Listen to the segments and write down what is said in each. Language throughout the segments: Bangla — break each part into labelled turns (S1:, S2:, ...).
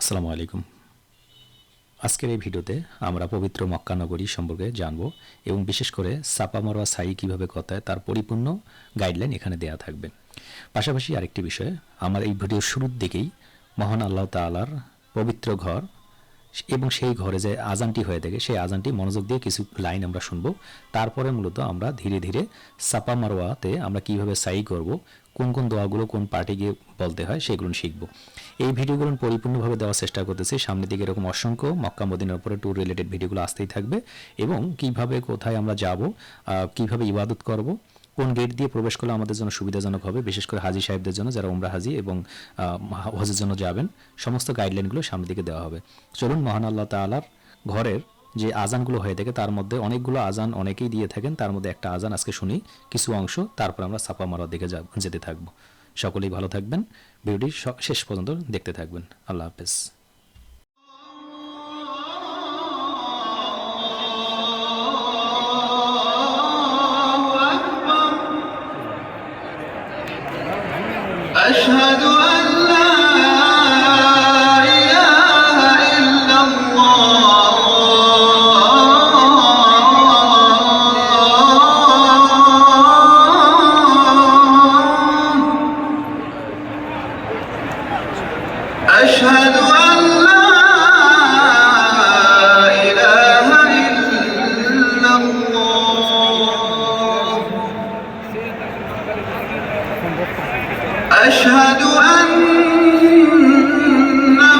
S1: আসসালামু আলাইকুম। আজকের এই ভিডিওতে আমরা পবিত্র মক্কা নগরী সম্পর্কে জানব এবং বিশেষ করে সাপা মারোয়া সাই কীভাবে হয় তার পরিপূর্ণ গাইডলাইন এখানে দেয়া থাকবে। পাশাপাশি আরেকটি বিষয় আমার এই ভিডিওর শুরুর দিকেই মহান আল্লাহ তাআলার পবিত্র ঘর এবং সেই ঘরে যে আজানটি হয়ে থাকে, সেই আজানটি মনোযোগ দিয়ে কিছু লাইন আমরা শুনব। তারপরে মূলত আমরা ধীরে ধীরে সাপা মারোয়াতে আমরা কীভাবে সাই করব, কোন কোন দোয়াগুলো কোন পার্টিকে বলতে হয় সেগুলো শিখব। এই ভিডিওগুলো পরিপূর্ণভাবে দেওয়ার চেষ্টা করতেছি। সামনের দিকে এরকম অসংখ্য মক্কা মদিনার উপরে ট্যুর রিলেটেড ভিডিওগুলো আসতেই থাকবে এবং কীভাবে কোথায় আমরা যাব কীভাবে ইবাদত করব, কোন গেট দিয়ে প্রবেশ করলে আমাদের জন্য সুবিধাজনক হবে, বিশেষ করে হাজি সাহেবদের জন্য যারা উমরা হাজি এবং হজের জন্য যাবেন, সমস্ত গাইডলাইনগুলো সামনের দিকে দেওয়া হবে। চলুন মহান আল্লাহ তাআলার ঘরের যে আজানগুলো হয়ে থাকে, তার মধ্যে অনেকগুলো আজান অনেকেই দিয়ে থাকেন, তার মধ্যে একটা আজান আজকে শুনি, কিছু অংশ, তারপর আমরা সাপা মারার দিকে যেতে থাকব। সকলেই ভালো থাকবেন ভিডিওটি স- শেষ পর্যন্ত দেখতে থাকবেন আল্লাহ হাফেজ
S2: أشهد أشهد أن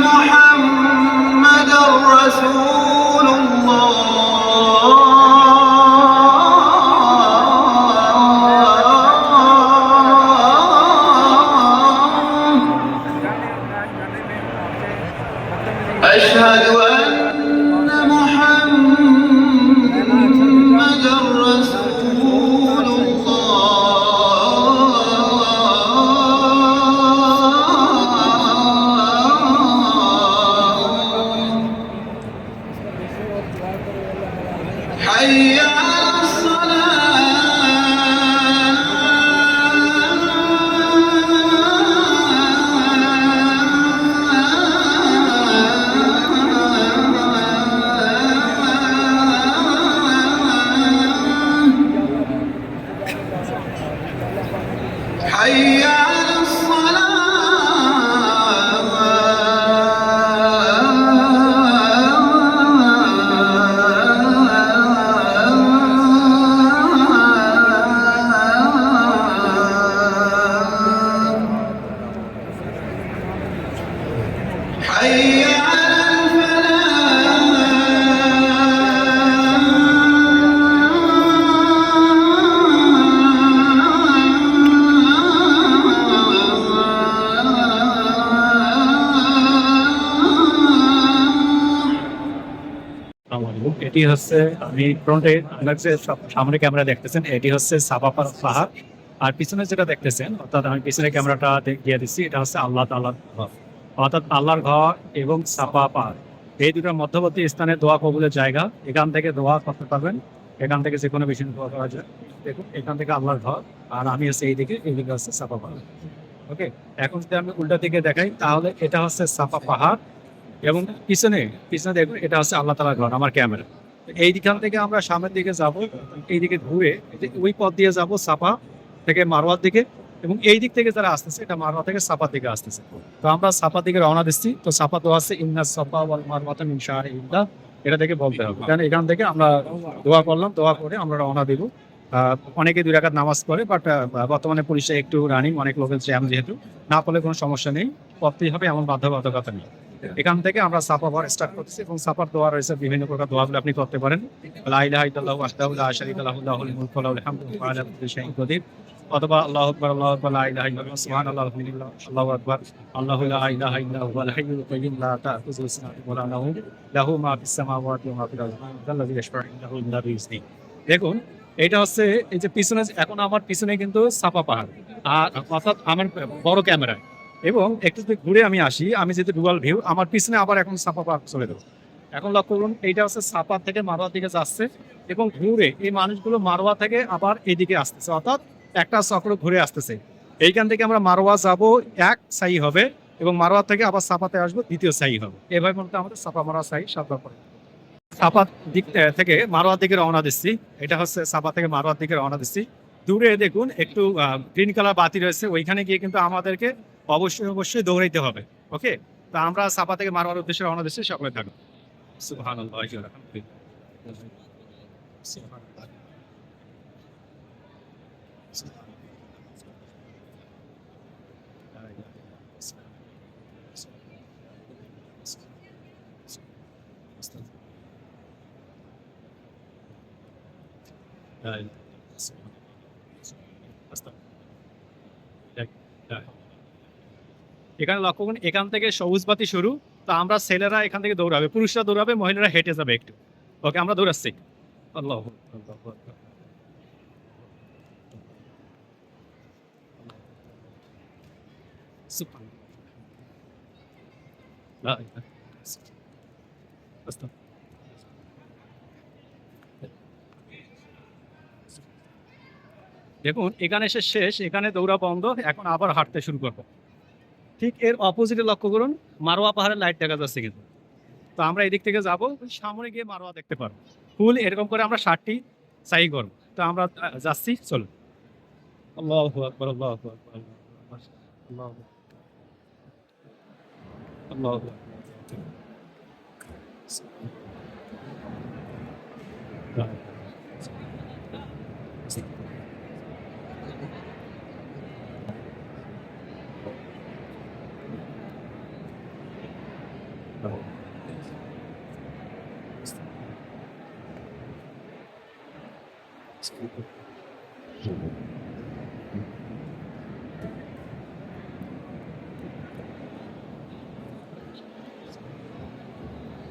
S2: محمدا رسول الله. أشهد حي على الصلاة. حي
S3: এটি হচ্ছে আমি ফ্রন্টে যে সামনে ক্যামেরা দেখতেছেন, এটি হচ্ছে সাপাপার পাহাড়। আর পিছনে যেটা দেখতেছেন, অর্থাৎ আমি পিছনে ক্যামেরাটা দিয়ে দিচ্ছি, এটা হচ্ছে আল্লাহ তাল্লাহর ঘর অর্থাৎ আল্লাহর ঘর এবং সাপা পাহাড়। এই দুটোর মধ্যবর্তী স্থানে দোয়া কবুলের জায়গা। এখান থেকে দোয়া করতে পারবেন। এখান থেকে যে কোনো বিষয় দোয়া করা যায়। দেখুন, এখান থেকে আল্লাহর ঘর, আর আমি হচ্ছে এইদিকে এইদিকে হচ্ছে সাপা পাহাড়। ওকে? এখন যদি আমি উল্টা দিকে দেখাই, তাহলে এটা হচ্ছে সাপা পাহাড় এবং পিছনে পিছনে দেখুন, এটা হচ্ছে আল্লাহ তালার ঘর, আমার ক্যামেরা। এই দিকান থেকে আমরা সামনের দিকে যাব এই দিকে ঘুরে এই ওই পথ দিয়ে যাব সাপা থেকে মারোয়ার দিকে। এবং এই দিক থেকে যারা আসতেছে এটা মারোয়া থেকে সাপার দিকে আসতেছে। তো আমরা সাপার দিকে রওনা দিচ্ছি। তো সাপা তো আছে ইন্না সাপা ওয়াল মারওয়াতা মিন শাআরিল্লাহ এটা থেকে বলতে হবে। কারণ এখান থেকে আমরা দোয়া করলাম দোয়া করে আমরা রওনা দিব। অনেকে দুই রাকাত নামাজ পড়ে বাট বর্তমানে পুলিশে একটু রানিং অনেক লোকের জ্যাম যেহেতু। না পড়লে কোনো সমস্যা নেই পড়তেই হবে এমন বাধ্যবাধকতা নেই। এখান থেকে আমরা সাপা বার স্টার্ট করতেছি এবং সাপার দোয়া রয়েছে বিভিন্ন প্রকার দোয়াগুলো আপনি করতে পারেন। লা ইলাহা ইল্লাল্লাহু ওয়াহদাহু লা হুয়া অথবা আল্লাহু আকবার আল্লাহু আকবার লা ইলাহা ইল্লাল্লাহ সুবহানাল্লাহ আলহামদুলিল্লাহ আল্লাহু আকবার আল্লাহু লা ইলাহা লা তা'খুযুহু ওয়া লা নাওম লাহু মা ফিস সামাওয়াতি ওয়া মা ফিল আল্লাযী ইয়াশফা'ু ইনদাহু ইল্লা দেখুন এটা হচ্ছে এই যে পিছনে এখন আমার পিছনে কিন্তু সাপা পাহাড় আর অর্থাৎ আমার বড় ক্যামেরা এবং একটু যদি ঘুরে আমি আসি আমি যেহেতু ডুয়াল ভিউ আমার পিছনে আবার এখন সাপা পাহাড় চলে দেবো এখন লক্ষ্য করুন এইটা হচ্ছে সাপা থেকে মারোয়ার দিকে যাচ্ছে এবং ঘুরে এই মানুষগুলো মারোয়া থেকে আবার এইদিকে আসতেছে অর্থাৎ একটা চক্র ঘুরে আসতেছে। এইখান থেকে আমরা মারোয়া যাব, এক সাই হবে এবং মারোয়া থেকে আবার সাপাতে আসব, দ্বিতীয় সাই হবে। এভাবে মূলত আমাদের সাপা মারোয়া সাই সাতবার করে সাপা দিক থেকে মারোয়ার দিকে রওনা দিচ্ছি। এটা হচ্ছে সাপা থেকে মারোয়ার দিকে রওনা দিচ্ছি। দূরে দেখুন, একটু গ্রিন কালার বাতি রয়েছে, ওইখানে গিয়ে কিন্তু আমাদেরকে অবশ্যই অবশ্যই দৌড়াইতে হবে, ওকে? তা আমরা সাপা থেকে মারোয়ার উদ্দেশ্যে রওনা দিচ্ছি, সকলে সুবহানাল্লাহ সুবহানাল্লাহ। এখানে লক্ষ্য করুন, এখান থেকে সবুজ বাতি শুরু, তো আমরা ছেলেরা এখান থেকে দৌড়াবে, পুরুষরা দৌড়াবে, মহিলারা হেঁটে যাবে একটু। ওকে, আমরা দৌড়াচ্ছি। আল্লাহ দেখুন এখানে এসে শেষ এখানে দৌড়া বন্ধ এখন আবার হাঁটতে শুরু করব। ঠিক এর অপোজিটে লক্ষ্য করুন মারোয়া পাহাড়ের লাইট দেখা যাচ্ছে কিন্তু। তো আমরা এদিক থেকে যাব সামনে গিয়ে মারোয়া দেখতে পারব ফুল এরকম করে আমরা ষাটটি সাই করব। তো আমরা যাচ্ছি চলুন। আল্লাহু আকবার আল্লাহু আকবার আল্লাহু আল্লাহ Thank you.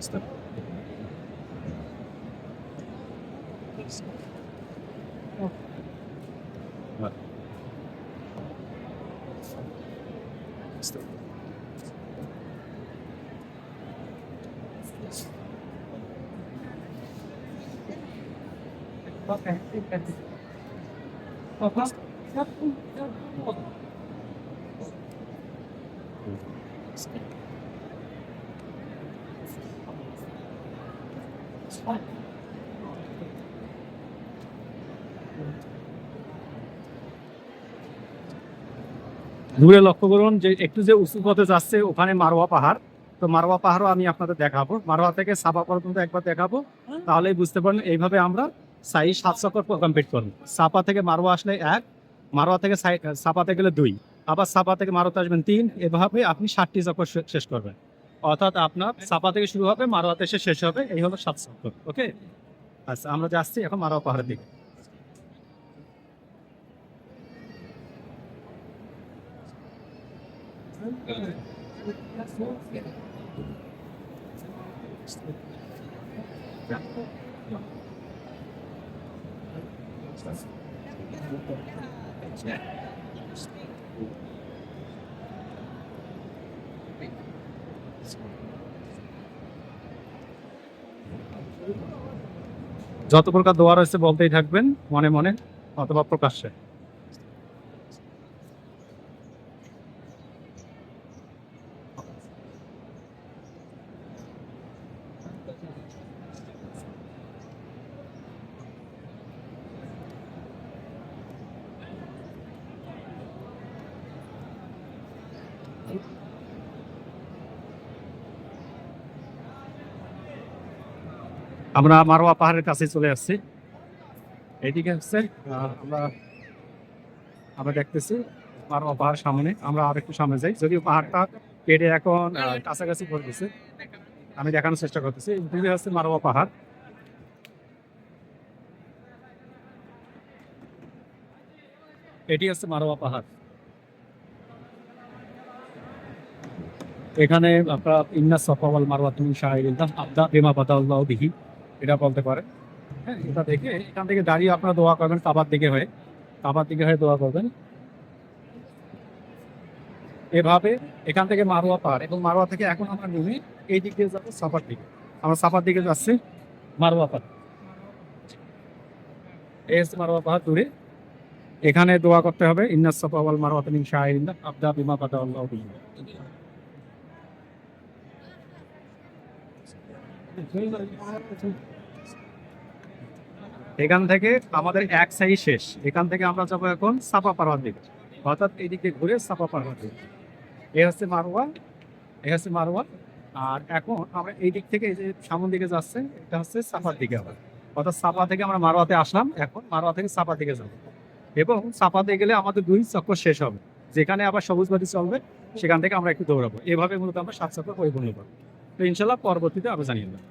S3: against them. Okay, okay. Oh, huh? Yep, yep. Oh. দূরে লক্ষ্য করুন যে একটু যে উঁচু পথে যাচ্ছে ওখানে মারোয়া পাহাড়। তো মারোয়া পাহাড়ও আমি আপনাদের দেখাবো। মারোয়া থেকে সাপা পর্যন্ত একবার দেখাবো। তাহলেই বুঝতে পারবেন এইভাবে আমরা সাই সাত চক্কর কমপ্লিট করব। সাপা থেকে মারোয়া আসলে এক মারোয়া থেকে সাপাতে গেলে দুই। আবার সাপা থেকে মারোতে আসবেন তিন। এভাবে আপনি ষাটটি চক্কর শেষ করবেন। অর্থাৎ আপনার সাপা থেকে শুরু হবে মারোয়াতে এসে শেষ হবে, এই হলো সাত চক্কর ওকে? আচ্ছা আমরা যাচ্ছি এখন মারোয়া পাহাড়ের দিকে। যত প্রকার দোয়া রয়েছে বলতেই থাকবেন মনে মনে অথবা প্রকাশ্যে। আমরা মারোয়া পাহাড়ের কাছে চলে আসছি। এইদিকে হচ্ছে আমরা আমরা দেখতেছি মারোয়া পাহাড় সামনে। আমরা আর একটু সামনে যাই। যদিও পাহাড়টা কেটে এখন কাছাকাছি দিছে। আমি দেখানোর চেষ্টা করতেছি। দূরে হচ্ছে মারোয়া পাহাড়। এটি হচ্ছে মারোয়া পাহাড়। এখানে আপনার ইন্না সফাওয়াল মারওয়া তুমি শাহিরিল্লাহ আবদা বেমা বাদাউল্লাহ বিহি। এটা বলতে পারে। হ্যাঁ এটা দেখে এখান থেকে দাঁড়িয়ে আপনারা দোয়া করবেন কাবার দিকে হয়ে। কাবার দিকে হয়ে দোয়া করবেন। এভাবে এখান থেকে মারোয়া পাহাড় এবং মারোয়া থেকে এখন আমরা নেমে এই দিক দিয়ে যাব সাফার দিকে। আমরা সাফার দিকে যাচ্ছি মারোয়া পাহাড় এস মারোয়া পাহাড় দূরে। এখানে দোয়া করতে হবে। ইন্নাস সাফা ওয়াল মারওয়া মিন শাহিরিল্লাহ আবদা বিমা বাদাউল্লাহ বিহি। এখান থেকে আমাদের এক সাইড শেষ। এখান থেকে আমরা যাব এখন সাপা পারওয়ার দিকে। অর্থাৎ এইদিকে ঘুরে সাপা পারওয়ার দিকে। এ হচ্ছে মারোয়া এ হচ্ছে মারোয়া আর এখন আমরা এই দিক থেকে এই যে সামন দিকে যাচ্ছে, এটা হচ্ছে সাপার দিকে আবার। অর্থাৎ সাপা থেকে আমরা মারোয়াতে আসলাম। এখন মারোয়া থেকে সাপার দিকে যাব। এবং সাপাতে গেলে আমাদের দুই চক্কর শেষ হবে। যেখানে আবার সবুজ বাতি চলবে, সেখান থেকে আমরা একটু দৌড়াবো। এভাবে মূলত আমরা সাত চক্কর পরিপূর্ণ করব। তো ইনশাল্লাহ পরবর্তীতে আমরা জানিয়ে দেবো।